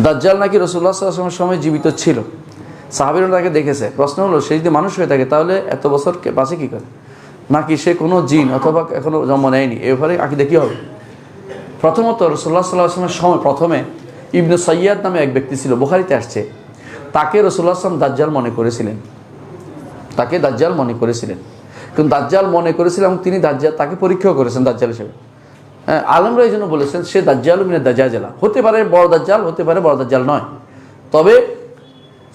দাজ্জাল নাকি রসুল্লাহ সাল্লামের সময় জীবিত ছিল। সাহাবিরা তাকে দেখেছে। প্রশ্ন হলো, সে যদি মানুষ হয়ে থাকে, তাহলে এত বছর বাঁচে কী করে? নাকি সে কোনো জিন অথবা এখনও জন্ম নেয়নি? এভাবে আঁকি দেখি হবে? প্রথমত রসুল্লাহ সাল্লাহ আসলামের সময় প্রথমে ইবনে সৈয়াদ নামে এক ব্যক্তি ছিল, বোখারিতে আসছে। তাকে রসুল্লাহ আসলাম দাজ্জাল মনে করেছিলেন। তাকে দাজ্জাল মনে করেছিলেন। কিন্তু দাজ্জাল মনে করেছিলেন এবং তিনি দাজ্জাল তাকে পরীক্ষাও করেছেন দাজ্জাল হিসেবে। আলমরা এই জন্য বলেছেন, সে দাজ্জাল মিনে দাজ্জালা হতে পারে বড় দাজ্জাল, হতে পারে বড় দাজ্জাল নয়। তবে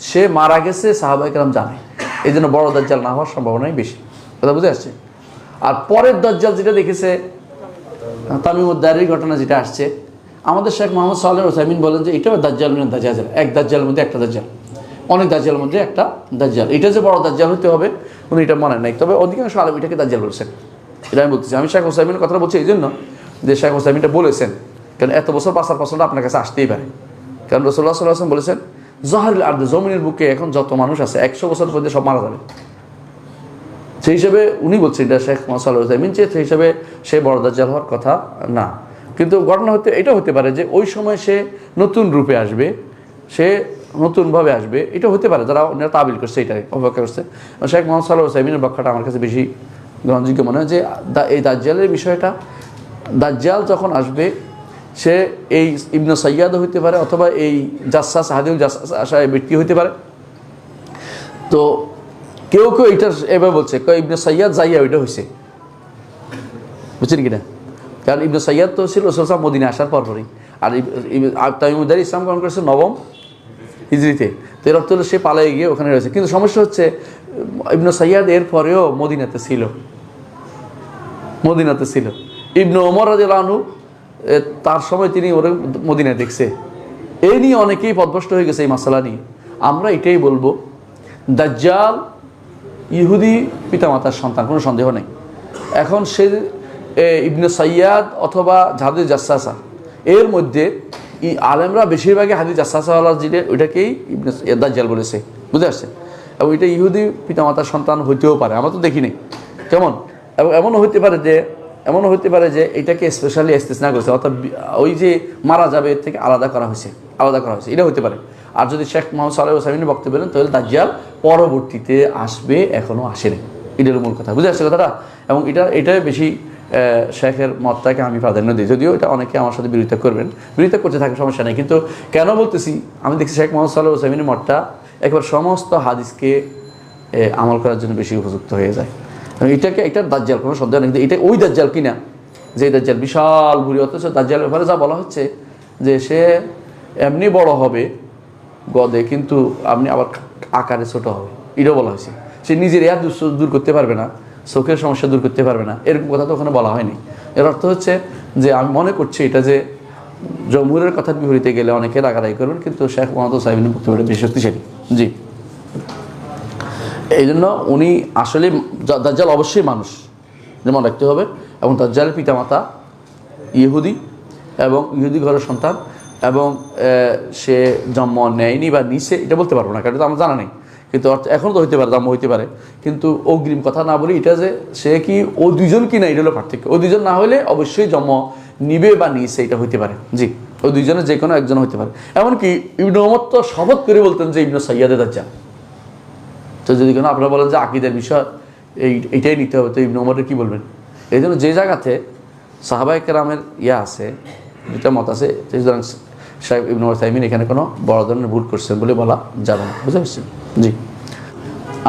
সে মারা গেছে সাহাবাইকরাম জানে। এই জন্য বড় দাজ্জাল না হওয়ার সম্ভাবনাই বেশি। কথা বুঝে আসছে? আর পরের দাজ্জাল যেটা দেখেছে তামিমুদ্দারির ঘটনা যেটা আসছে, আমাদের শেখ মোহাম্মদ সাল্লাহ ওসাইমিন বলেন যে এটাও দাজ্জাল মিনে দাজ্জাল এক দাজ্জালের মধ্যে একটা দাজ্জাল। অনেক দাজ্জালের মধ্যে একটা দাজ্জাল। এটা যে বড় দাজ্জাল হতে হবে, উনি এটা মনে নাই। তবে অধিকাংশ আলম এটাকে দাজ্জাল বলেছেন। এটা আমি বলতেছি। আমি শেখ হোসাইমিনের কথা বলছি এই জন্য যে শেখ হোসাইমিনটা বলেছেন, কারণ এত বছর পাঁচার প্রশ্নটা আপনার কাছে আসতেই পারে। কারণ রসুল্লাহ সাল্লাহ বলেছেন, জহারুল আর্দ জমিনের বুকে এখন যত মানুষ আছে, একশো বছর পর্যন্ত সব মারা যাবে। সেই হিসাবে উনি বলছেন, এটা শেখ সাল্লাহ যে সেই হিসাবে সে বড় দাজ্জাল হওয়ার কথা না। কিন্তু ঘটনা হতে, এটা হতে পারে যে ওই সময় সে নতুন রূপে আসবে, সে নতুনভাবে আসবে, এটা হতে পারে, যারা অন্যরা তাবিল করছে এটাই অপেক্ষা করছে। শেখ মোহাম্মদ সাল্লাহ সাইমিনের ব্যাখ্যাটা আমার কাছে বেশি গ্রহণযোগ্য মনে হয় যে এই দাজ্জালের বিষয়টা দাজ্জাল যখন আসবে, সে এই ইবনে সৈয়াদ হইতে পারে অথবা এই জাসাস হাদিউল জাসাস আসা ব্যক্তি হইতে পারে। তো কেউ কেউ এটা এবার বলছে কেউ ইবনে সৈয়াদ যাইয়া ওইটা হয়েছে বুঝছেন কিনা? কারণ ইবনু সৈয়াদ তো ছিল রসুল মদিনে আসার পরপরই। আর তামিমুদ্দারি ইসলাম গ্রহণ করেছে নবম হিজড়িতে। তো এর অর্থ হলো সে পালাই গিয়ে ওখানে রয়েছে। কিন্তু সমস্যা হচ্ছে, ইবনে সৈয়াদ এর পরেও মদিনাতে ছিল। মদিনাতে ছিল। ইবনে ওমর রাজু তার সময় তিনি ওরে মদিনায় দেখছে। এই নিয়ে অনেকেই পদভষ্ট হয়ে গেছে এই মশালা নিয়ে। আমরা এটাই বলব, দাজ্জাল, ইহুদি পিতামাতার সন্তান, কোনো সন্দেহ নেই। এখন সে ইবনে সৈয়াদ অথবা জাহাদুল জাসাসা, এর মধ্যে ই আলেমরা বেশিরভাগই হাদিস জাসাসাওয়ালা যেটা ওইটাকেই ইবনে দাজ্জাল বলেছে। বুঝতে আসছে এবং এটা ইহুদি পিতামাতার সন্তান হইতেও পারে, আমরা তো দেখিনি। কেমন? এবং এমনও হইতে পারে যে এমনও হইতে পারে যে এটাকে স্পেশালি এস্তেসনা করেছে, অর্থাৎ ওই যে মারা যাবে, এর থেকে আলাদা করা হয়েছে, আলাদা করা হয়েছে। এটা হতে পারে। আর যদি শেখ মোহাম্মদ সাল্লাহ সামিনের বক্তব্য বলেন, তাহলে দাজ্জাল পরবর্তীতে আসবে এখনও আসেনি। এটার মূল কথা। বুঝে আসছে কথাটা? এবং এটা এটাই বেশি শেখের মতটাকে আমি প্রাধান্য দিই। যদিও এটা অনেকে আমার সাথে বিরোধিতা করবেন। বিরোধিতা করতে থাকে সমস্যা নেই। কিন্তু কেন বলতেছি? আমি দেখছি শেখ মোহাম্মদ সাল্লাহ সামিনের মতটা একবার সমস্ত হাদিসকে আমল করার জন্য বেশি উপযুক্ত হয়ে যায়। এটাকে একটা দাজ্জাল, কোনো সন্দেহ নেই। এটা ওই দাজ্জাল কিনা? যে দাজ্জাল বিশাল ভুরি, অথচ দাজ্জালের ব্যাপারে যা বলা হচ্ছে, যে সে এমনি বড় হবে গদে, কিন্তু আপনি আবার আকারে ছোট হবে। এটাও বলা হয়েছে। সে নিজের এর দূর- দূর করতে পারবে না, চোখের সমস্যা দূর করতে পারবে না। এরকম কথা তো ওখানে বলা হয়নি। এর অর্থ হচ্ছে যে আমি মনে করছি এটা যে জমহুরের কথার বিপরীতে গেলে অনেকে রাগারাগি করবেন, কিন্তু শেখ মোহাম্মদ সাহেবিনের বক্তব্যটা বেশি শক্তিশালী। জি। এই জন্য উনি আসলে দাজ্জাল অবশ্যই মানুষ। যেমন রাখতে হবে। এবং দাজ্জালের পিতামাতা ইহুদি এবং ইহুদি ঘরের সন্তান এবং সে জন্ম নেয়নি বা নিছে, এটা বলতে পারব না, কারণ তো আমার জানা নেই। কিন্তু এখনও তো হইতে পারে, জন্ম হইতে পারে। কিন্তু অগ্রিম কথা না বলি এটা যে সে কি, ও দুজন কি না, এটা হলো পার্থক্য। ও দুজন না হলে অবশ্যই জন্ম নিবে বা নিছে, এটা হইতে পারে। জি, ও দুইজনের যে কোনো একজন হইতে পারে। এমনকি ইবনু ওমর তো শপথ করে বলতেন যে ইবনু সৈয়াদে দাজ্জাল। তো যদি কোনো আপনারা বলেন যে আকিদের বিষয়, এই, এইটাই নিতে হবে, তো ইবনু ওমরের কী বলবেন? এই জন্য যে জায়গাতে সাহাবাই কেরামের ইয়া আছে দুটা মত আছে সুতরাং সাহেব ইবনু ওমর তাইমিন এখানে কোনো বড় ধরনের ভুল করছেন বলে বলা যাবে না। বুঝতে পারছেন? জি।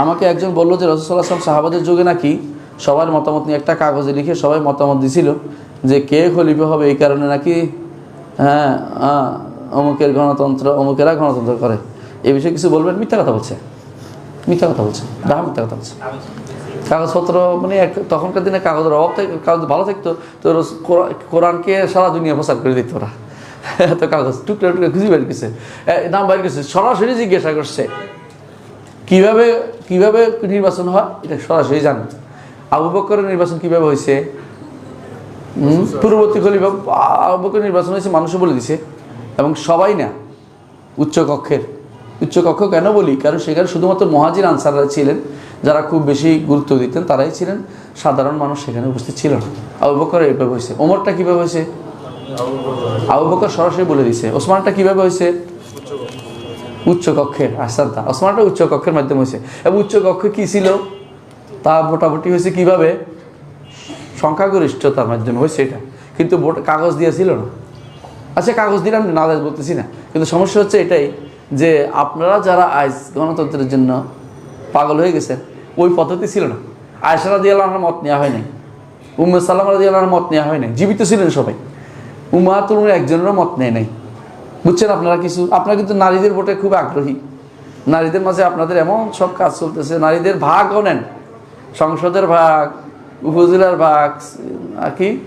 আমাকে একজন বলল যে আসলাম সাহাবাদের যুগে নাকি সবার মতামত নিয়ে একটা কাগজে লিখে সবাই মতামত দিছিল যে কে খলিফা হবে এই কারণে নাকি হ্যাঁ অমুকের গণতন্ত্র, অমুকেরা গণতন্ত্র করে। এ বিষয়ে কিছু বলবেন? মিথ্যা কথা বলছে। মিথ্যা কথা বলছে ডাহা মিথ্যা কথা বলছে। কাগজপত্র মানে এক, তখনকার দিনে কাগজের অভাব থেকে, কাগজ ভালো থাকতো, তো কোরআনকে সারা দুনিয়া প্রচার করে দিত ওরা। এত কাগজ টুকরে টুকরে খুঁজে বের করছে। নাম বাইর করছে, সরাসরি জিজ্ঞাসা করছে। কীভাবে কীভাবে নির্বাচন হয়, এটা সরাসরি জানেন আবু বকরের নির্বাচন কীভাবে হয়েছে? পূর্ববর্তী খলিফা আবু বকরের নির্বাচন হয়েছে মানুষও বলে দিছে। এবং সবাই না, উচ্চ কক্ষের উচ্চ কক্ষ কেন বলি? কারণ সেখানে শুধুমাত্র মহাজির আনসাররা ছিলেন, যারা খুব বেশি গুরুত্ব দিতেন, তারাই ছিলেন। সাধারণ মানুষ সেখানে উপস্থিত ছিল না। আবু বকর এইভাবে হয়েছে। ওমরটা কীভাবে হয়েছে? আবু বকর সরাসরি বলে দিছে। ওসমানটা কীভাবে হয়েছে? উচ্চ কক্ষের আসানতা ওসমানটা উচ্চ কক্ষের মাধ্যমে হয়েছে। এবং উচ্চ কক্ষে কি ছিল? তা মোটামুটি হয়েছে কীভাবে? সংখ্যাগরিষ্ঠতার মাধ্যমে হয়েছে এটা। কিন্তু কাগজ দিয়েছিল না। আচ্ছা কাগজ দিলাম না বলতেছি না। কিন্তু সমস্যা হচ্ছে এটাই যে আপনারা যারা আজ গণতন্ত্রের জন্য পাগল হয়ে গেছেন, ওই পদ্ধতি ছিল না। আয়সারা দিয়ে আল্লাহর মত নেওয়া হয় নাই। সাল্লাম রাদি আল্লাহর মত নেওয়া হয় নাই। জীবিত ছিলেন সবাই। উম্মাতুল একজনেরও মত নেয় নাই। বুঝছেন আপনারা কিছু? আপনারা কিন্তু নারীদের ভোটে খুব আগ্রহী। নারীদের মাঝে আপনাদের এমন সব কাজ চলতেছে, নারীদের ভাগও নেন। সংসদের ভাগ, উপজেলার ভাগ, আর কি?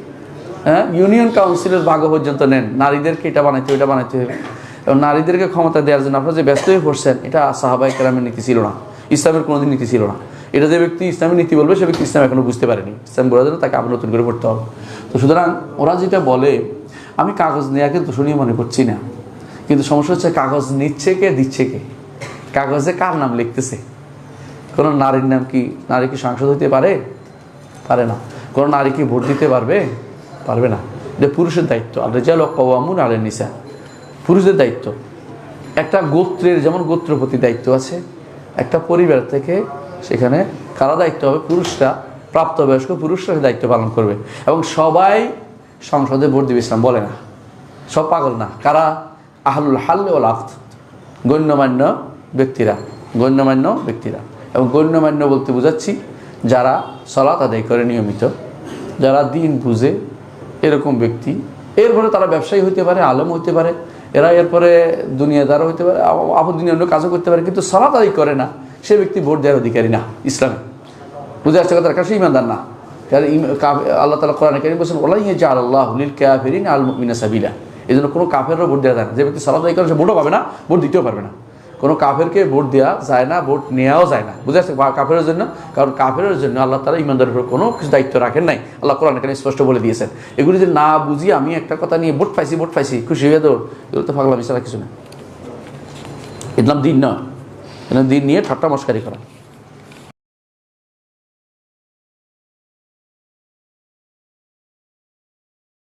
হ্যাঁ? ইউনিয়ন কাউন্সিলের ভাগও পর্যন্ত নেন। নারীদেরকে এটা বানাইতে ওইটা বানাইতে হবে। এবং নারীদেরকে ক্ষমতা দেওয়ার জন্য আপনারা যে ব্যস্ত হয়ে পড়ছেন, এটা সাহাবাই কেরামের নীতি ছিল না। ইসলামের কোনোদিন নীতি ছিল না। এটা যে ব্যক্তি ইসলামের নীতি বলবে, সে ব্যক্তি ইসলাম এখনও বুঝতে পারেনি। ইসলাম বোঝার জন্য তাকে আবার নতুন করে পড়তে হবে। তো সুতরাং ওরা যেটা বলে, আমি কাগজ নেওয়াকে দোষণীয় মনে করছি না। কিন্তু সমস্যা হচ্ছে কাগজ নিচ্ছে কে, দিচ্ছে কে? কাগজে কার নাম লিখতেছে? কোনো নারীর নাম কি, নারী কি সাংসদ হতে পারে? পারে না। কোনো নারী কি ভোট দিতে পারবে? পারবে না। এটা পুরুষের দায়িত্ব। আর রেজাল কওয়ামুন আলের নিসা পুরুষদের দায়িত্ব। একটা গোত্রের যেমন গোত্রপতি দায়িত্ব আছে, একটা পরিবার থেকে সেখানে কারা দায়িত্ব হবে? পুরুষরা, প্রাপ্তবয়স্ক পুরুষরা দায়িত্ব পালন করবে। এবং সবাই সংসদে ভোট দিবে ইসলাম, বলে না। সব পাগল না। কারা? আহলুল হাল্লে ও লাফত গণ্যমান্য ব্যক্তিরা। গণ্যমান্য ব্যক্তিরা। এবং গণ্যমান্য বলতে বোঝাচ্ছি, যারা সলাত আদায় করে নিয়মিত, যারা দিন বুঝে এরকম ব্যক্তি। এরপরে তারা ব্যবসায়ী হতে পারে, আলম হতে পারে এরা এরপরে দুনিয়াদারও হতে পারে আপন দুনিয়া অন্য কাজও করতে পারে, কিন্তু সালাত আদায় করে না। সে ব্যক্তি ভোট দেওয়ার অধিকারী না, ইসলামে। বুঝে আসছে কথা কাছে ইমানদার না। আল্লাহ তালা কোরআন কারিম বলছেন, ওলাই যে আল্লাহ হুলিল কাফিরিন আল মিনা সাবিলা। এই জন্য কোনো কাফেরও ভোট দেওয়া যায় না। যে ব্যক্তি সালাদ আদায় করে, সে ভোটও পাবে না, ভোট দিতেও পারবে না। কোনো কাফেরকে ভোট দেওয়া যায় না, ভোট নেওয়াও যায় না। বুঝে আসছে কাফের জন্য? কারণ কাফের জন্য আল্লাহ তারা ইমানদারের উপর কোনো কিছু দায়িত্ব রাখেন নাই। আল্লাহ কোরআন এখানে স্পষ্ট বলে দিয়েছেন। এগুলি যে না বুঝি, আমি একটা কথা নিয়ে ভোট পাইছি ভোট পাইছি, খুশি হয়ে দৌড়, এগুলো তো ফাগলামি ছাড়া কিছু না। ইসলাম দিন নয়। দিন নিয়ে ঠাট্টা মস্কারি করা।